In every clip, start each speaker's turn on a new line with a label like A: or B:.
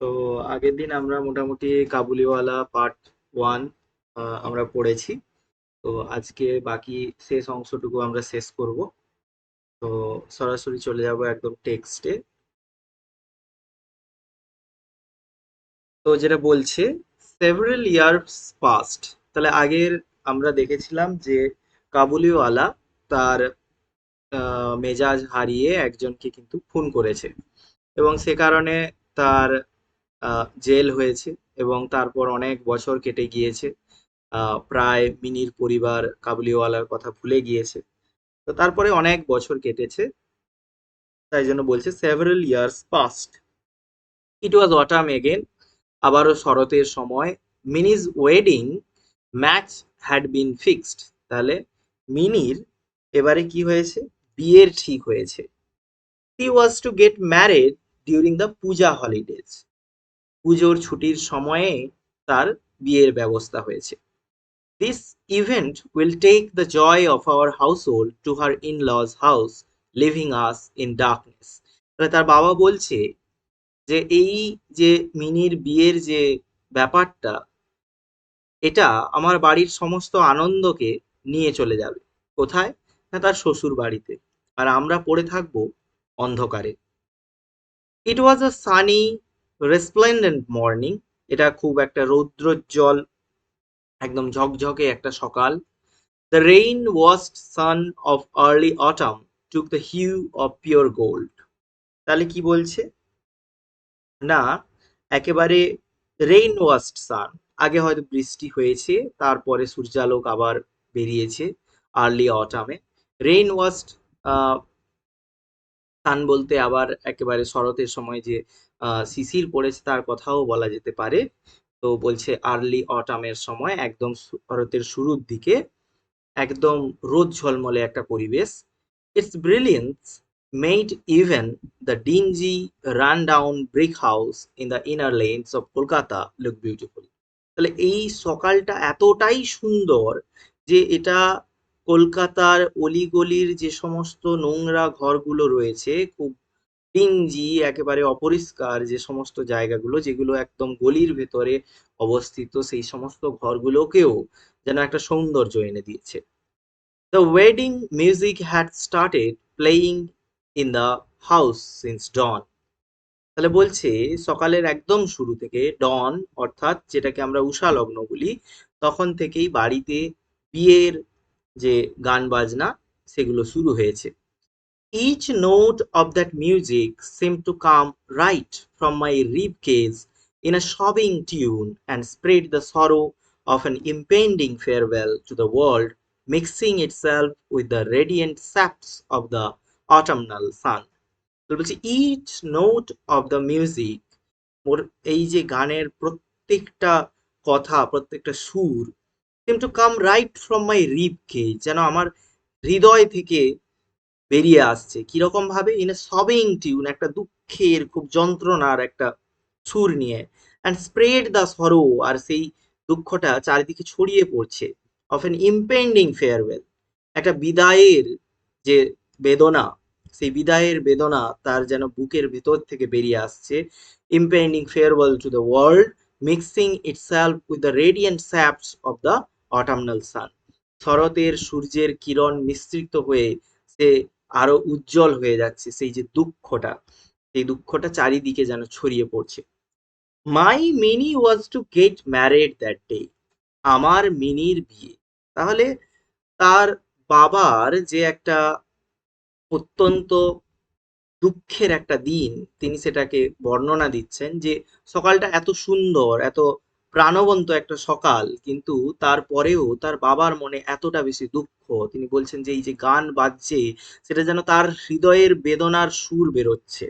A: তো আগের দিন আমরা মোটামুটি কাবুলিওয়ালা পার্ট ওয়ান আমরা পড়েছি। তো আজকে বাকি শেষ অংশটুকু আমরা শেষ করব। তো সরাসরি চলে যাব একদম টেক্সটে তো যেটা বলছে সেভারেল ইয়ার্স পাস্ট তাহলে আগের আমরা দেখেছিলাম যে কাবুলিওয়ালা তার মেজাজ হারিয়ে একজনকে কিন্তু খুন করেছে। এবং সে কারণে তার জেল হয়েছে এবং তারপর অনেক বছর কেটে গিয়েছে। প্রায় মিনির পরিবার কাবুলিওয়ালার কথা ভুলে গিয়েছে। তো তারপরে অনেক বছর কেটেছে। তাই জন্য বলছে several years past it was autumn again আবারও শরতের সময়। Mini's wedding match had been fixed তাহলে মিনির এবারে কি হয়েছে? বিয়ের ঠিক হয়েছে। He was to get married during the puja holidays পুজোর ছুটির সময়ে তার বিয়ের ব্যবস্থা হয়েছে। This event will take the joy of our household to her in laws house leaving us in darkness তাহলে তার বাবা বলছে যে, এই যে মিনির বিয়ের যে ব্যাপারটা, এটা আমার বাড়ির সমস্ত আনন্দকে নিয়ে চলে যাবে। কোথায়? না তার শ্বশুর বাড়িতে। আর আমরা পড়ে থাকব অন্ধকারে। ইট ওয়াজ আ সানি রেসপ্লেন্ডেন্ট মর্নিং এটা খুব একটা রৌদ্রোজ্জ্বল, একদম ঝকঝকে একটা সকাল। The rain washed sun of early autumn took the hue of pure gold তাহলে কি বলছে? না, একেবারে রেইন ওয়াস্ট সান আগে হয়তো বৃষ্টি হয়েছে, তারপরে সূর্যালোক আবার বেরিয়েছে আর্লি অটামে রেইন ওয়াস্ট সান বলতে আবার একেবারে শরতের সময় যে শিশির পড়েছে, তার কথাও বলা যেতে পারে। তো বলছে, আর্লি অটামের সময় একদম শরতের শুরুর দিকে একদম রোদ ঝলমলে একটা পরিবেশ। Its brilliance made even the dingy run down brick house in the inner lanes of Kolkata look beautiful তাহলে এই সকালটা এতটাই সুন্দর যে এটা কলকাতার অলিগলির যে সমস্ত নোংরা ঘরগুলো রয়েছে, খুব ডিঞ্জি একেবারে অপরিষ্কার যে সমস্ত জায়গাগুলো, যেগুলো একদম গলির ভেতরে অবস্থিত, সেই সমস্ত ঘরগুলোকেও যেন একটা সৌন্দর্য এনে দিয়েছে। The wedding music had started playing in the house since dawn তাহলে বলছে, সকালের একদম শুরু থেকে ডন অর্থাৎ যেটাকে আমরা উষা লগ্ন বলি, তখন থেকেই বাড়িতে বিয়ের যে গান বাজনা, সেগুলো শুরু হয়েছে। Each note of that music seem to come right from my rib cage in a sobbing tune and spread the sorrow of an impending farewell to the world mixing itself with the radiant saps of the autumnal sun. বলছি each note of the music এই যে গানের প্রত্যেকটা কথা, প্রত্যেকটা সুর seem to come right from my rib cage যেন আমার হৃদয় থেকে বেরিয়ে আসছে। কীরকম ভাবে ইন এ সবিং টিউন একটা দুঃখের, খুব যন্ত্রণার একটা সুর নিয়ে। অ্যান্ড স্প্রেড দ্য সরো আর সেই দুঃখটা চারিদিকে ছড়িয়ে পড়ছে। অফ এন ইম্পেন্ডিং ফেয়ারওয়েল একটা বিদায়ের যে বেদনা, সেই বিদায়ের বেদনা তার যেন বুকের ভেতর থেকে বেরিয়ে আসছে। Impending farewell to the world mixing itself with the radiant saps of the autumnal sun শরতের সূর্যের কিরণ মিশ্রিত হয়ে সে আরও উজ্জ্বল হয়ে যাচ্ছে সেই যে দুঃখটা, সেই দুঃখটা চারিদিকে যেন ছড়িয়ে পড়ছে। My Mini was to get married that day আমার মিনির বিয়ে। তাহলে তার বাবার যে একটা অত্যন্ত দুঃখের একটা দিন, তিনি সেটাকে বর্ণনা দিচ্ছেন যে সকালটা এত সুন্দর, এত প্রাণবন্ত একটা সকাল, কিন্তু তারপরেও তার বাবার মনে এতটা বেশি দুঃখ। তিনি বলছেন যে, এই যে গান বাজছে, সেটা যেন তার হৃদয়ের বেদনার সুর বেরোচ্ছে।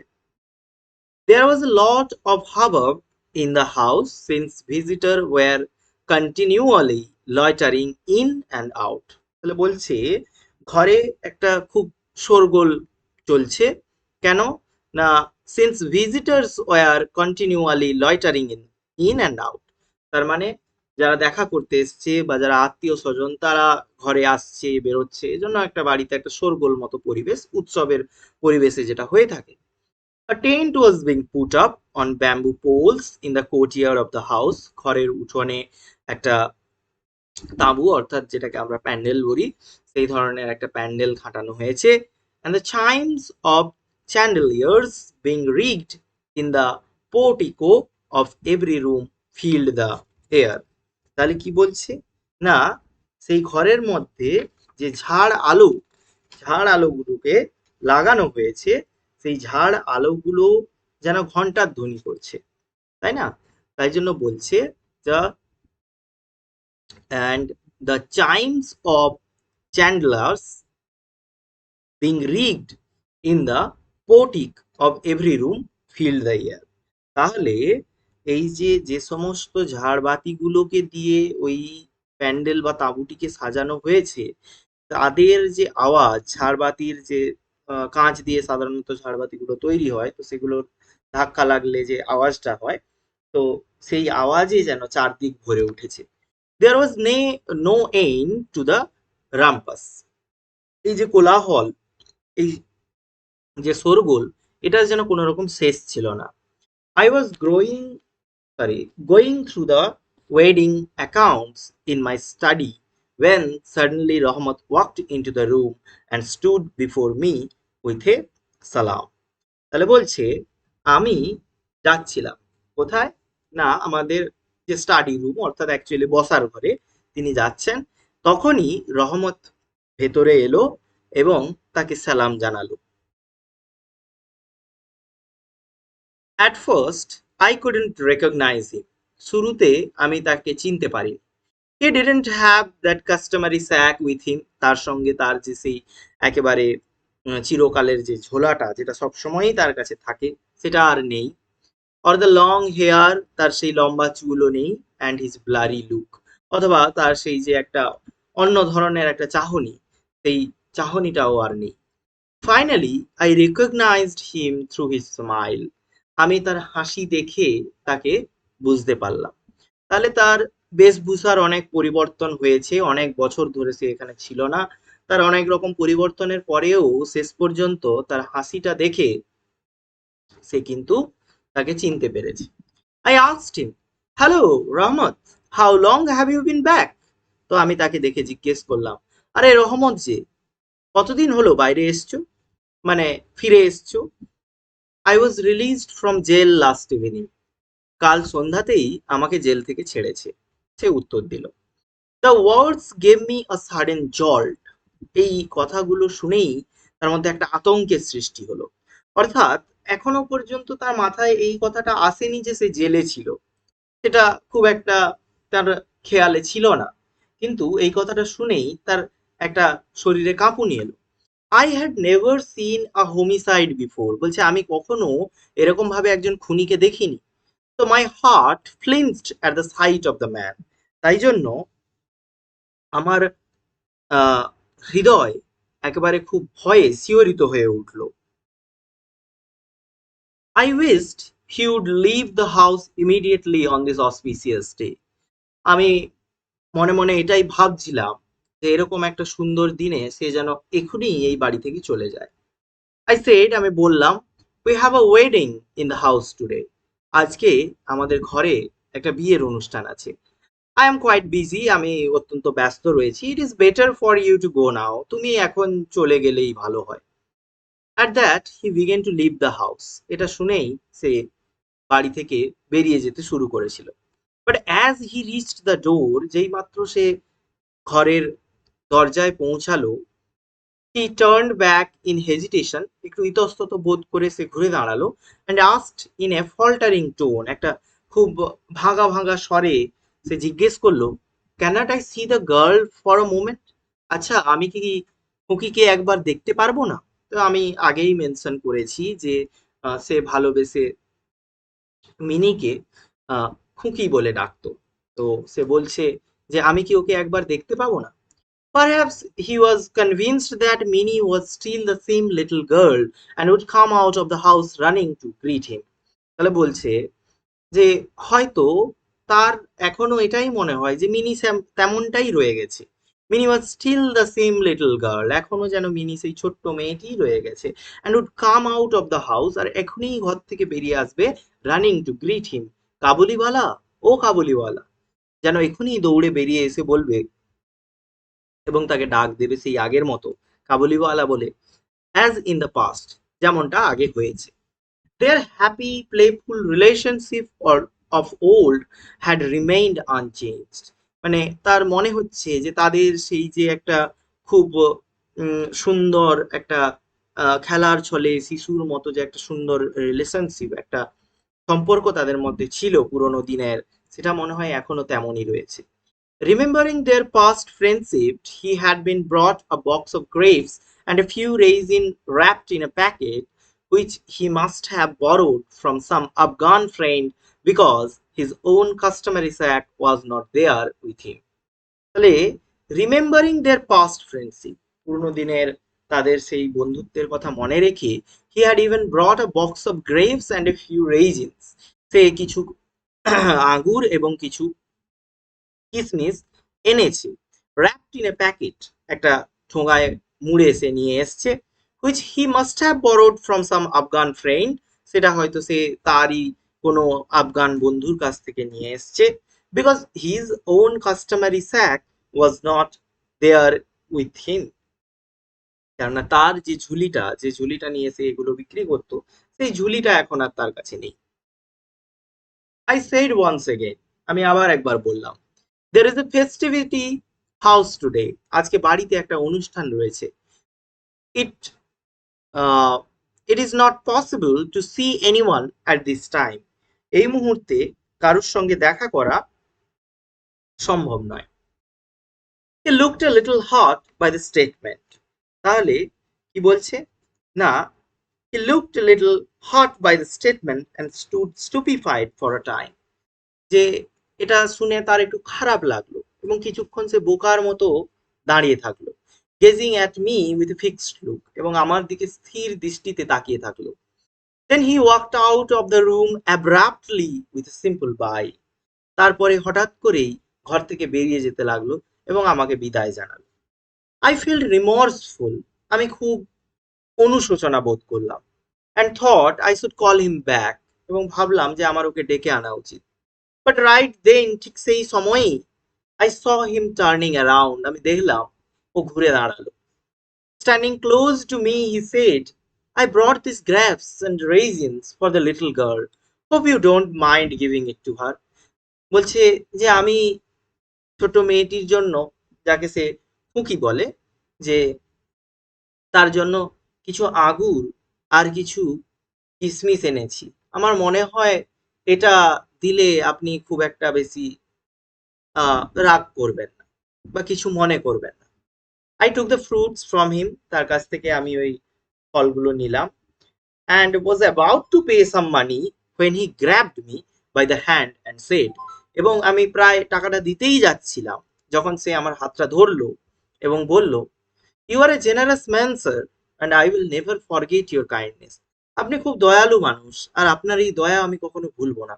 A: There was a lot of hubbub in the house since visitors were continually loitering in and out তাহলে বলছে, ঘরে একটা খুব শোরগোল চলছে। কেন? না since visitors were continually loitering in in and out তার মানে যারা দেখা করতে এসছে বা যারা আত্মীয় স্বজন, তারা ঘরে আসছে, বেরোচ্ছে এই জন্য একটা বাড়িতে একটা শোরগোল মতো পরিবেশ, উৎসবের পরিবেশে যেটা হয়ে থাকে। Tent was being put up on bamboo poles in the courtyard of the house ঘরের উঠোনে একটা তাঁবু, অর্থাৎ যেটাকে আমরা প্যান্ডেল বলি, সেই ধরনের একটা প্যান্ডেল খাটানো হয়েছে। And the chimes of chandeliers being rigged in the portico of every room filled the air তাহলে কি বলছে? না, সেই ঘরের মধ্যে যে ঝাড় আলো, ঝাড় আলোগুলোকে লাগানো হয়েছে, সেই ঝাড় আলোগুলো যেন ঘণ্টার ধ্বনি করছে। তাই না? তাই জন্য বলছে and the chimes of chandeliers being rigged in the portico of every room fill the air তাহলে এই যে যে সমস্ত ঝাড়বাতিগুলোকে দিয়ে ওই প্যান্ডেল বা তাঁবুটিকে সাজানো হয়েছে, তাদের যে আওয়াজ, ঝাড়বাতির যে কাঁচ দিয়ে সাধারণত ঝাড়বাতিগুলো তৈরি হয়, তো সেগুলোর ধাক্কা লাগলে যে আওয়াজটা হয়, তো সেই আওয়াজে যেন চারদিক ভরে উঠেছে। There was no no end to the rumpus এই যে কোলাহল, এই যে শোরগোল, এটার যেন কোনো রকম শেষ ছিল না। I was growing sorry, going through the wedding accounts in my study when suddenly Rahmat walked into the room and stood before me with a salam. তাহলে বলছে আমি যাচ্ছিলাম কোথায় না আমাদের যে স্টাডি রুম অর্থাৎ অ্যাকচুয়ালি বসার ঘরে তিনি যাচ্ছেন তখনই রহমত ভেতরে এলো এবং তাকে সালাম জানালো At first, I couldn't recognize him. শুরুতে আমি তাকে চিনতে পারি he didn't have that customary sack with him তার সঙ্গে তার যে সেই একেবারে চিরকালের যে ঝোলাটা, যেটা সব সময়ই তার কাছে থাকে, সেটা আর নেই। অর দ্য লং হেয়ার তার সেই লম্বা চুলও নেই অ্যান্ড হিজ ব্লারি লুক অথবা তার সেই যে একটা অন্য ধরনের একটা চাহনি, সেই চাহনিটাও আর নেই। Finally I recognised him through his smile আমি তার হাসি দেখে তাকে বুঝতে পারলাম। তাহলে তার বেশভূষার অনেক পরিবর্তন হয়েছে, অনেক বছর ধরে সে এখানে ছিল না। তার অনেক রকম পরিবর্তনের পরেও শেষ পর্যন্ত তার হাসিটা দেখে সে কিন্তু তাকে চিনতে পেরেছে। I asked him hello Rahmat how long have you been back তো আমি তাকে দেখে জিজ্ঞেস করলাম, আরে রহমত যে, কতদিন হলো বাইরে এসছো? মানে ফিরে এসছো? I was released from jail last evening কাল সন্ধ্যাতেই আমাকে জেল থেকে ছেড়েছে। সে উত্তর দিল। The words gave me a sudden jolt এই কথাগুলো শুনেই তার মধ্যে একটা আতঙ্কের সৃষ্টি হলো। অর্থাৎ এখনও পর্যন্ত তার মাথায় এই কথাটা আসেনি যে সে জেলে ছিল। সেটা খুব একটা তার খেয়ালে ছিল না। কিন্তু এই কথাটা শুনেই তার একটা শরীরে কাঁপুনি এলো। I had never seen a homicide before বলছে, আমি কখনো এরকম ভাবে একজন খুনিকে দেখিনি। তো my heart flinched at the sight of the man তাই জন্য আমার হৃদয় একেবারে খুব ভয়ে শিওরিত হয়ে উঠল। I wished he would leave the house immediately on this auspicious day আমি মনে মনে এটাই ভাবছিলাম যে এরকম একটা সুন্দর দিনে সে যেন এখনই এই বাড়ি থেকে চলে যায়। আই সেড আমি বললাম we have a wedding in the house today আজকে আমাদের ঘরে একটা বিয়ের অনুষ্ঠান আছে। আই এম কোয়াইট বিজি আমি অত্যন্ত ব্যস্ত রয়েছি। It is better for you to go now তুমি এখন চলে গেলেই ভালো হয়। At that he began to leave the house এটা শুনেই সে বাড়ি থেকে বেরিয়ে যেতে শুরু করেছিল। But as he reached the door যেই মাত্র সে ঘরের দরজায় পৌঁছালো he turn back in hesitation একটু ইতস্তত বোধ করে সে ঘুরে দাঁড়াল and asked in a faltering tone একটা খুব ভাঙা ভাঙা স্বরে সে জিজ্ঞেস করল can't I see the girl for a moment আচ্ছা আমি কি খুকিকে একবার দেখতে পারব না? তো আমি আগেই মেনশন করেছি যে সে ভালোবেসে মিনিকে খুকি বলে ডাকতো। তো সে বলছে যে, আমি কি ওকে একবার দেখতে পাবো না? Perhaps he was convinced that Minnie was still the same little girl and would come out of the house running to greet him. তাহলে বলছে যে, হয়তো তার এখনও এটাই মনে হয় যে মিনি তেমনটাই রয়ে গেছে। Mini was still the same little girl এখনও যেন মিনি সেই ছোট্ট মেয়েটি রয়ে গেছে। And would come out of the house আর এখনই ঘর থেকে বেরিয়ে আসবে running to greet him Kabuliwala? ও কাবুলিওয়ালা। যেন এখনই দৌড়ে বেরিয়ে এসে বলবে এবং তাকে ডাক দেবে সেই আগের মতো কাবুলিওয়ালা বলে অ্যাজ ইন দ্য পাস্ট যেমনটা আগে হয়েছে। Their happy playful relationship or of old had remained unchanged মানে তার মনে হচ্ছে যে তাদের সেই যে একটা খুব সুন্দর একটা খেলার ছলে শিশুর মতো যে একটা সুন্দর রিলেশনশিপ একটা সম্পর্ক তাদের মধ্যে ছিল পুরোনো দিনের, সেটা মনে হয় এখনও তেমনই রয়েছে। Remembering their past friendship, he had been brought a box of grapes and a few raisin wrapped in a packet, which he must have borrowed from some Afghan friend because his own customary sack was not there with him. তাহলে remembering their past friendship পুরনো দিনের তাদের সেই বন্ধুত্বের কথা মনে রেখে he had even ব্রট সে কিছু আঙ্গুর এবং কিছু কিসমিস এনেছে। Wrapped ইন এ প্যাকেট একটা ঠোঙায় মুড়ে সে নিয়ে এসছে, which he must have borrowed from some Afghan friend সেটা হয়তো সে তারই কোনো আফগান বন্ধুর কাছ থেকে নিয়ে এসছে because his own customary sack was not there with him কেননা তার যে ঝুলিটা যে ঝুলিটা নিয়ে সে এগুলো বিক্রি করতো, সেই ঝুলিটা এখন আর তার কাছে নেই। আই সেড ওয়ান্স এগেন আমি আবার একবার বললাম there is a festivity house today আজকে বাড়িতে একটা অনুষ্ঠান রয়েছে। It it is not possible to see anyone at this time এই মুহূর্তে কারোর সঙ্গে দেখা করা সম্ভব নয়। He looked a little hurt by the statement তাহলে কি বলছে? না he looked a little hurt by the statement and stood stupefied for a time যে এটা শুনে তার একটু খারাপ লাগল এবং কিছুক্ষণ সে বোকার মতো দাঁড়িয়ে থাকল gazing at me with fixed look এবং আমার দিকে স্থির দৃষ্টিতে তাকিয়ে থাকল। Then he walked out of the room abruptly with simple bye তারপরে হঠাৎ করেই ঘর থেকে বেরিয়ে যেতে লাগল এবং আমাকে বিদায় জানালো। আই ফিল রিমর্সফুল আমি খুব অনুশোচনা বোধ করলাম। And thought I should call him back এবং ভাবলাম যে আমার ওকে ডেকে আনা উচিত। বাট রাইট দেন ঠিক সেই সময়েই I saw him turning around আমি দেখলাম, ও ঘুরে দাঁড়াল। Standing close to me he said I brought this grapes and raisins for the little girl hope you don't mind giving it to her বলছে যে, আমি ছোট মেয়েটির জন্য, যাকে সে খুকি বলে, যে তার জন্য কিছু আগুর আর কিছু কিসমিস এনেছি। আমার মনে হয় এটা দিলে আপনি খুব একটা বেশি রাগ করবেন না বা কিছু মনে করবেন না। I took the fruits from him তার কাছ থেকে আমি ওই ফলগুলো নিলাম। And was about to pay some money when he grabbed me by the hand and said এবং আমি প্রায় টাকাটা দিতেই যাচ্ছিলাম, যখন সে আমার হাতটা ধরলো এবং বলল you are a generous man sir and I will never forget your kindness আপনি খুব দয়ালু মানুষ, আর আপনার এই দয়া আমি কখনো ভুলবো না।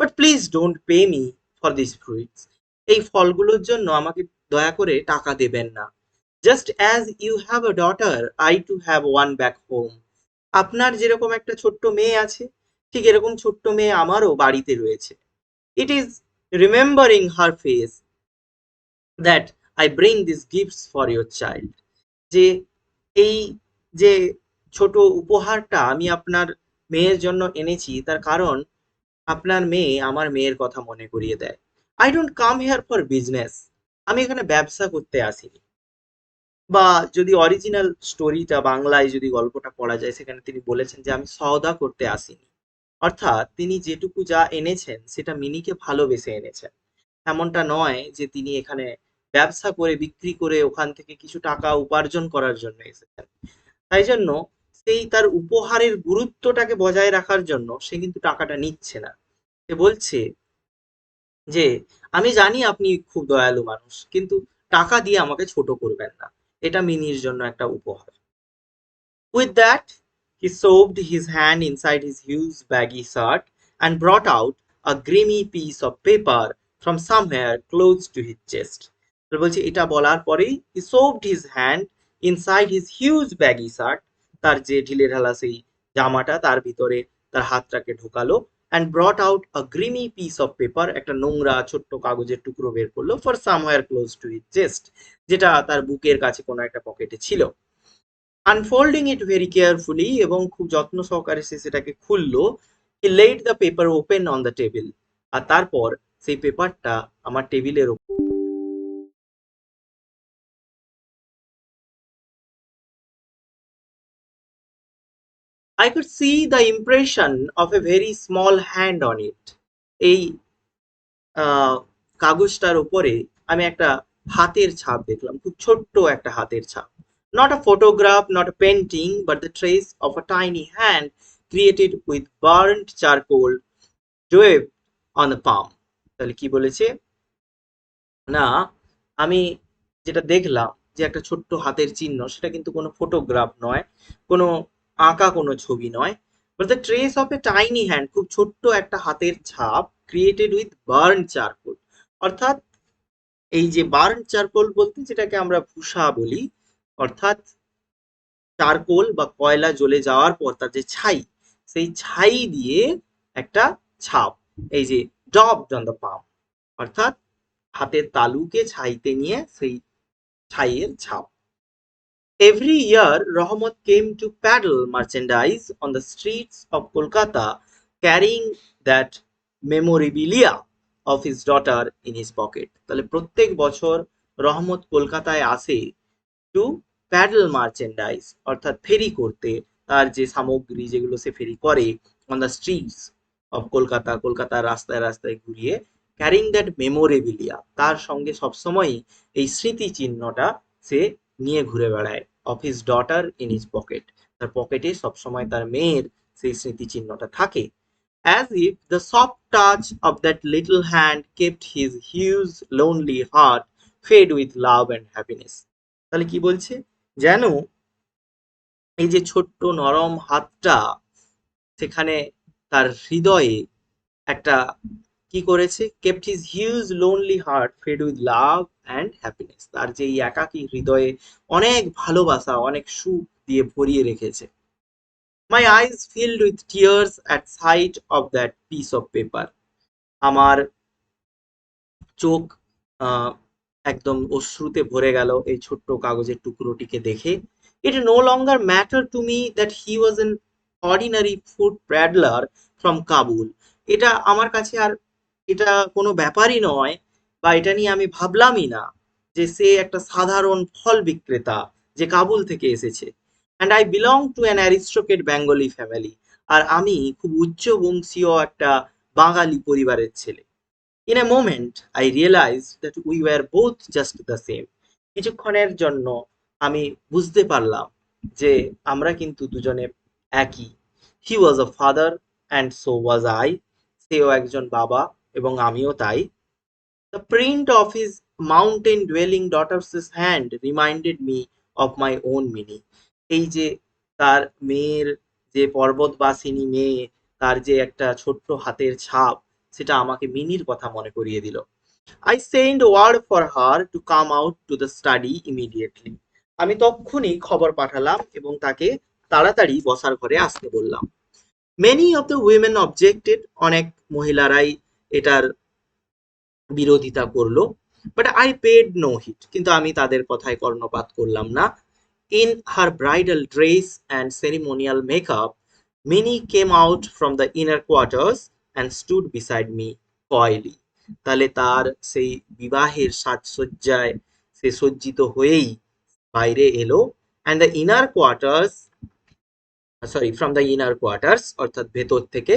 A: But please don't pay me for this fruits এই ফলগুলোর জন্য আমাকে দয়া করে টাকা দেবেন না। Just as you have a daughter I too have one back home আপনার যেরকম একটা ছোট্ট মেয়ে আছে, ঠিক এরকম ছোট্ট মেয়ে আমারও বাড়িতে রয়েছে। It is remembering her face that I bring this gifts for your child যে এই যে ছোট উপহারটা আমি আপনার মেয়ের জন্য এনেছি, তার কারণ আপনার মেয়ে আমার মেয়ের কথা মনে করিয়ে দেয়। I don't come here for business আমি এখানে ব্যবসা করতে আসিনি। বা যদি অরিজিনাল স্টোরিটা বাংলায় যদি গল্পটা পড়া যায়, সেখানে তিনি বলেছেন যে আমি সওদা করতে আসিনি। অর্থাৎ তিনি যেটুকু যা এনেছেন, সেটা মিনিকে ভালোবেসে এনেছেন। এমনটা নয় যে তিনি এখানে ব্যবসা করে, বিক্রি করে, ওখান থেকে কিছু টাকা উপার্জন করার জন্য এসেছেন। তাই জন্য সেই তার উপহারের গুরুত্বটাকে বজায় রাখার জন্য সে কিন্তু টাকাটা নিচ্ছে না। বলছে যে, আমি জানি আপনি খুব দয়ালু মানুষ, কিন্তু টাকা দিয়ে আমাকে ছোট করবেন না। এটা মিনির জন্য একটা উপহার। With that he shoved his hand inside his huge baggy shirt and brought out a grimy piece of paper from somewhere close to his chest বলছে, এটা বলার পরেই he shoved his hand inside his huge baggy shirt তার যে ঢিলে ঢালা সেই জামাটা তার ভিতরে তার হাতটাকে ঢোকালো and brought out a grimy piece of paper একটা নোংরা ছোট্ট কাগজের টুকরো বের করল for somewhere close to it chest যেটা তার বুকের কাছে কোনো একটা পকেটে ছিল। আনফোল্ডিং ইট ভেরি কেয়ারফুলি এবং খুব যত্ন সহকারে সে সেটাকে খুললো he laid the paper open on the table আর তারপর সেই পেপারটা আমার টেবিলের ওপর I could see the impression of a very small hand on it. এই কাগজটার উপরে আমি একটা হাতের ছাপ দেখলাম খুব ছোট্ট একটা হাতের ছাপ not a photograph not a painting but the trace of a tiny hand created with burnt charcoal daubed on the palm তাহলে কি বলেছে না আমি যেটা দেখলাম যে একটা ছোট্ট হাতের চিহ্ন সেটা কিন্তু কোনো ফটোগ্রাফ নয় কোনো আঁকা কোনো ছবি নয় but the trace of a tiny hand খুব ছোট্ট একটা হাতের ছাপ ক্রিয়েটেড উইথ বার্ন চারকোল অর্থাৎ এই যে বার্ন চারকোল বলতে যেটাকে আমরা ভূষা বলি, অর্থাৎ চারকোল বা কয়লা জ্বলে যাওয়ার পর তার যে ছাই, সেই ছাই দিয়ে একটা ছাপ, এই যে ডব অন দ্য পাম অর্থাৎ হাতের তালুকে ছাইতে নিয়ে সেই ছাইয়ের ছাপ। Every year, Rahmat came to peddle merchandise on the streets of Kolkata carrying that memorabilia of his daughter in his pocket. তাহলে প্রত্যেক বছর রহমত কলকাতায় আসে টু প্যাডেল মার্চেন্ডাইজ অর্থাৎ ফেরি করতে। তার যে সামগ্রী যেগুলো সে ফেরি করে on the streets of Kolkata Kolkata রাস্তায় রাস্তায় ঘুরিয়ে ক্যারিং দ্যাট মেমোরেবিলিয়া তার সঙ্গে সবসময়ই এই স্মৃতি চিহ্নটা সে নিয়ে ঘুরে বেড়ায়। Of his daughter in his pocket তার পকেটে সবসময় তার মেয়ের সেই স্মৃতি চিহ্নটা থাকে। As if the soft touch of that little hand kept his huge lonely heart fed with love and happiness তাহলে কি বলছে? যেন এই যে ছোট্ট নরম হাতটা, সেখানে তার হৃদয়ে একটা কি করেছে? Kept his huge lonely heart fed with love and happiness তার যে একাকী হৃদয়ে অনেক ভালোবাসা, অনেক সুখ দিয়ে ভরিয়ে রেখেছে। My eyes filled with tears at sight of that piece of paper আমার চোখ একদম অশ্রুতে ভরে গেল এই ছোট্ট কাগজের টুকরোটিকে দেখে। It no longer matter to me that he was an ordinary food peddler from Kabul এটা আমার কাছে আর এটা কোনো ব্যাপারই নয় বা এটা নিয়ে আমি ভাবলামই না যে সে একটা সাধারণ ফল বিক্রেতা যে কাবুল থেকে এসেছে। And I belong to an aristocrat Bengali family আর আমি খুব উচ্চ বংশীয় একটা বাঙালি পরিবারের ছেলে। In a moment I realise that we were both just the same কিছুক্ষণের জন্য আমি বুঝতে পারলাম যে আমরা কিন্তু দুজনে একই। He was a father and so was I সেও একজন বাবা। এবং আমিও তাই। The print of his mountain dwelling daughter's hand reminded me of my own Minnie. এই যে তার মেয়ের যে পর্বতবাসিনী মেয়ে, তার যে একটা ছোট্ট হাতের ছাপ, সেটা আমাকে মিনির কথা মনে করিয়ে দিল। I send word for her to come out to the study immediately আমি তক্ষুনি খবর পাঠালাম এবং তাকে তাড়াতাড়ি বসার ঘরে আসতে বললাম। Many of the women objected অনেক মহিলারাই এটার বিরোধিতা করল। But I paid no heed কিন্তু আমি তাদের কথায় কর্ণপাত করলাম না। In her bridal dress and ceremonial makeup Mini came out from the inner quarters and stood beside me coyly তাহলে তার সেই বিবাহের সাজসজ্জায় সে সজ্জিত হয়েই বাইরে এলো। And the inner quarters sorry from the inner quarters অর্থাৎ ভেতর থেকে,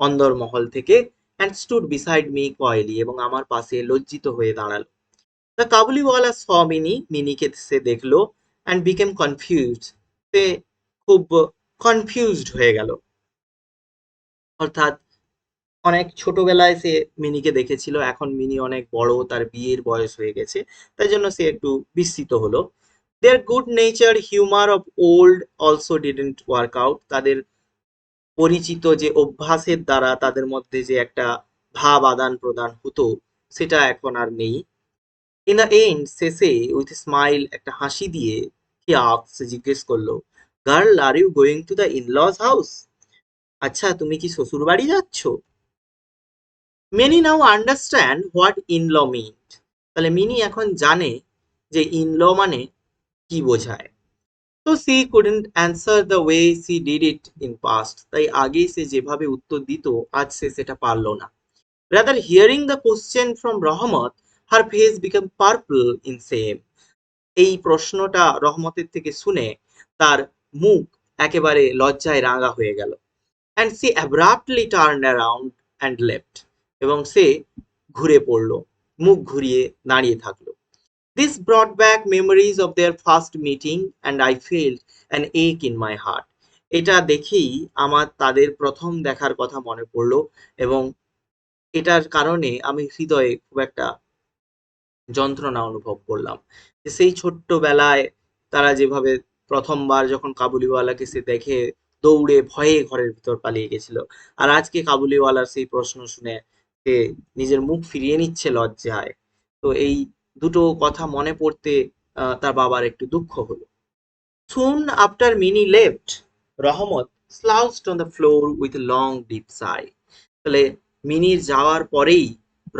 A: অন্দরমহল থেকে and stood beside me coyly এবং আমার পাশে লজ্জিত হয়ে দাঁড়াল। দ্য কাবুলিওয়ালা স মিনি মিনিকে সে দেখল অ্যান্ড বিকেম কনফিউজড সে খুব কনফিউজড হয়ে গেল। অর্থাৎ অনেক ছোটবেলায় সে মিনিকে দেখেছিল, এখন মিনি অনেক বড়, তার বিয়ের বয়স হয়ে গেছে, তাই জন্য সে একটু বিস্মিত হলো। Their good nature humour of old also didn't work out তাদের পরিচিত যে অভ্যাসের দ্বারা তাদের মধ্যে যে একটা ভাব আদান প্রদান হতো, সেটা এখন আর নেই। ইন দ্য এন্ড শেষে উইথ স্মাইল একটা হাসি দিয়ে হি আস্কস জিজ্ঞেস করল girl are you going to the in-laws house আচ্ছা তুমি কি শ্বশুর বাড়ি যাচ্ছ? Mini now understand what in-law meant তাহলে মিনি এখন জানে যে ইন-ল মানে কি বোঝায়। তো she couldn't answer the way she did it in past তাই আগে সে যেভাবে উত্তর দিত, আজ সে সেটা পারল না। Rather hearing the question from Rahmat her face become purple in same এই প্রশ্নটা রহমতের থেকে শুনে তার মুখ একেবারে লজ্জায় রাঙা হয়ে গেল। And she abruptly turn around and left এবং সে ঘুরে পড়ল, মুখ ঘুরিয়ে দাঁড়িয়ে থাকল। This brought back memories of their first meeting and I feel an ache in my heart এটা দেখেই আমার তাদের প্রথম দেখার কথা মনে পড়ল, এবং এটার কারণে আমি হৃদয়ে খুব একটা যন্ত্রণা অনুভব করলাম। সেই ছোট্টবেলায় তারা যেভাবে প্রথমবার যখন কাবুলিওয়ালাকে সে দেখে দৌড়ে ভয়ে ঘরের ভিতর পালিয়ে গেছিল, আর আজকে কাবুলিওয়ালার সেই প্রশ্ন শুনে সে নিজের মুখ ফিরিয়ে নিচ্ছে লজ্জায়। তো এই দুটো কথা মনে পড়তে তার বাবার একটু দুঃখ হলো। সুন after Mini left Rahmat slouched on the floor with long deep sigh তাহলে মিনির যাওয়ার পরেই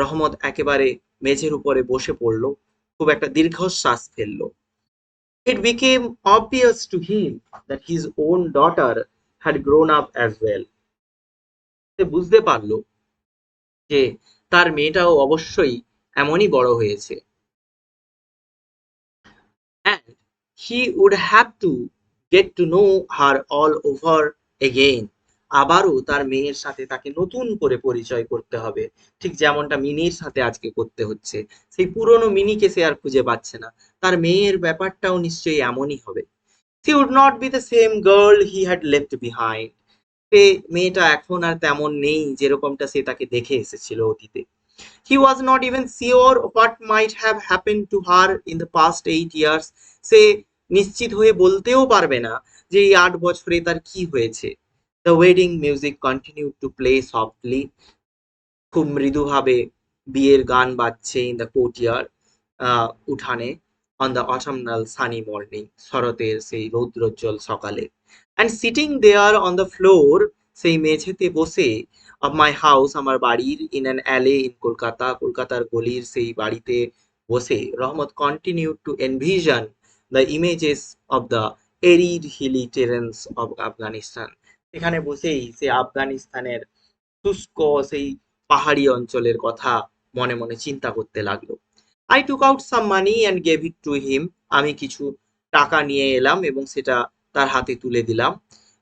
A: রহমত একেবারে মেঝের উপরে বসে পড়ল, খুব একটা দীর্ঘশ্বাস ফেলল। It became obvious to him that his own daughter had grown up as well. সে বুঝতে পারল যে তার মেয়েটাও অবশ্যই এমনই বড় হয়েছে and he would have to get to know her all over again আবারও তার মেয়ের সাথে তাকে নতুন করে পরিচয় করতে হবে। ঠিক যেমনটা মিনির সাথে আজকে করতে হচ্ছে। সেই পুরনো মিনিকে সে আর খুঁজে পাচ্ছে না। তার মেয়ের ব্যাপারটাও নিশ্চয়ই এমনই হবে। She would not be the same girl he had left behind সে মেয়েটা এখন আর তেমন নেই যেরকমটা সে তাকে দেখে এসেছিল অতীতে। He was not even sure what might have happen to her in the past eight years সে নিশ্চিত হয়ে বলতেও পারবে না যে এই আট বছরে তার কি হয়েছে। The wedding music continued to play softly খুব মৃদুভাবে বিয়ের গান বাজছে ইন দ্য কোর্টিয়ার উঠানে on the autumnal sunny morning শরতের সেই রৌদ্রোজ্জ্বল সকালে। And sitting there on the floor সেই মেঝেতে বসে অফ মাই হাউস আমার বাড়ির in an alley in Kolkata, কলকাতার গলির সেই বাড়িতে বসে, Rahmat continue to envision the images of the arid hilly terrains of Afghanistan এখানে বসেই সে আফগানিস্তানের শুষ্ক সেই পাহাড়ি অঞ্চলের কথা মনে মনে চিন্তা করতে লাগল। I took out some money and gave it to him আমি কিছু টাকা নিয়ে এলাম এবং সেটা তার হাতে তুলে দিলাম।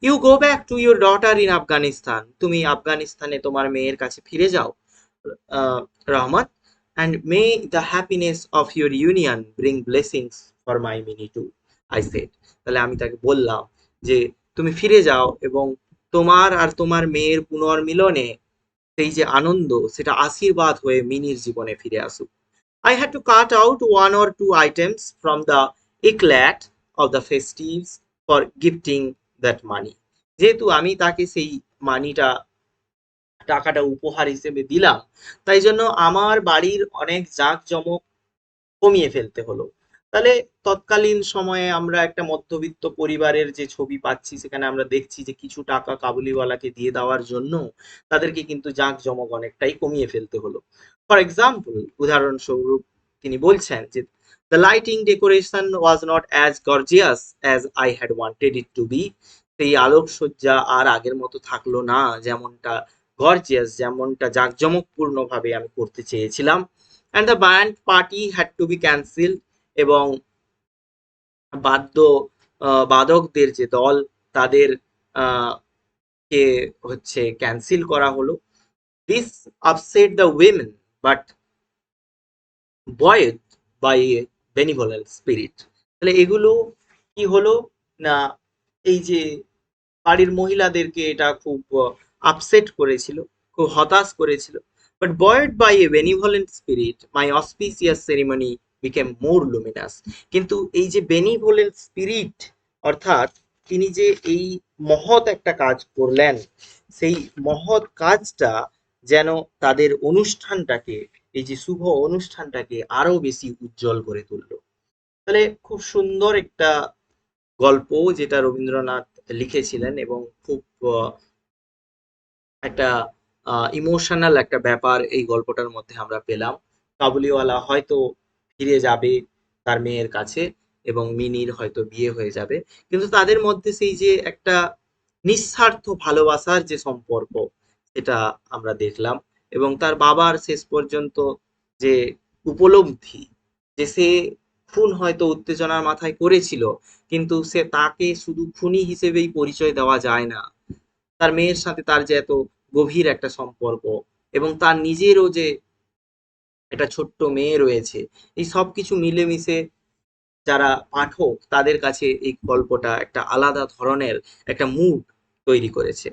A: You go back to your daughter in Afghanistan তুমি আফগানিস্তানে তোমার মেয়ের কাছে ফিরে যাও। Rahmat. And may the happiness of your union bring blessings for my Mini too I said তাহলে আমি তাকে বললাম যে, তুমি ফিরে যাও এবং তোমার আর তোমার মেয়ের পুনর্মিলনে সেই যে আনন্দ, সেটা আশীর্বাদ হয়ে মিনির জীবনে ফিরে আসুক। I had to cut out one or two items from the eclat of the festives for gifting that money যেহেতু আমি তাকে সেই মানিটা টাকাটা উপহার হিসেবে দিলাম। তাই জন্য আমার বাড়ির অনেক জাঁকজমক কমিয়ে ফেলতে হলো। তাহলে তৎকালীন সময়ে আমরা একটা মধ্যবিত্ত পরিবারের যে ছবি পাচ্ছি, সেখানে আমরা দেখছি যে কিছু টাকা কাবুলিওয়ালাকে দিয়ে দেওয়ার জন্য তাদেরকে কিন্তু জাঁকজমক অনেকটাই কমিয়ে ফেলতে হলো। ফর এক্সাম্পল উদাহরণস্বরূপ তিনি বলছেন যে the lighting decoration was not as gorgeous as I had wanted it to be সেই আলোকসজ্জা আর আগের মতো থাকল না, যেমনটা গর্জিয়াস যেমনটা জাঁকজমকপূর্ণ ভাবে আমি করতে চেয়েছিলাম। And the band party had to be cancel এবং বাদ্য বাদকদের যে দল, তাদের কে হচ্ছে ক্যান্সেল করা হলো। This upset the women but buoyed by benevolent spirit তাহলে এগুলো কি হলো? না, এই যে বাড়ির মহিলাদেরকে এটা খুব আপসেট করেছিল, খুব হতাশ করেছিল। But buoyed by a benevolent spirit my auspicious ceremony became more luminous কিন্তু এই যে বেনিভোলেন্ট স্পিরিট অর্থাৎ তিনি যে এই মহৎ একটা কাজ করলেন, সেই মহৎ কাজটা যেন তাদের অনুষ্ঠানটাকে, এই যে শুভ অনুষ্ঠানটাকে আরও বেশি উজ্জ্বল করে তুললো। তাহলে খুব সুন্দর একটা গল্প যেটা রবীন্দ্রনাথ লিখেছিলেন এবং খুব একটা ইমোশনাল একটা ব্যাপার এই গল্পটার মধ্যে আমরা পেলাম। কাবুলিওয়ালা হয়তো ফিরে যাবে তার মেয়ের কাছে এবং মিনির হয়তো বিয়ে হয়ে যাবে। কিন্তু তাদের মধ্যে সেই যে একটা নিঃস্বার্থ ভালোবাসার যে সম্পর্ক, সেটা আমরা দেখলাম এবং তার বাবার শেষ পর্যন্ত যে উপলব্ধি, যে সে খুন হয়তো উত্তেজনার মাথায় করেছিল, কিন্তু সে তাকে শুধু খুনি হিসেবেই পরিচয় দেওয়া যায় না। তার মেয়ের সাথে তার যে এত গভীর একটা সম্পর্ক এবং তার নিজেরও যে একটা ছোট্ট মেয়ে রয়েছে, এই সব কিছু মিলেমিশে যারা পাঠক তাদের কাছে এই গল্পটা একটা আলাদা ধরনের একটা মুড তৈরি করেছে।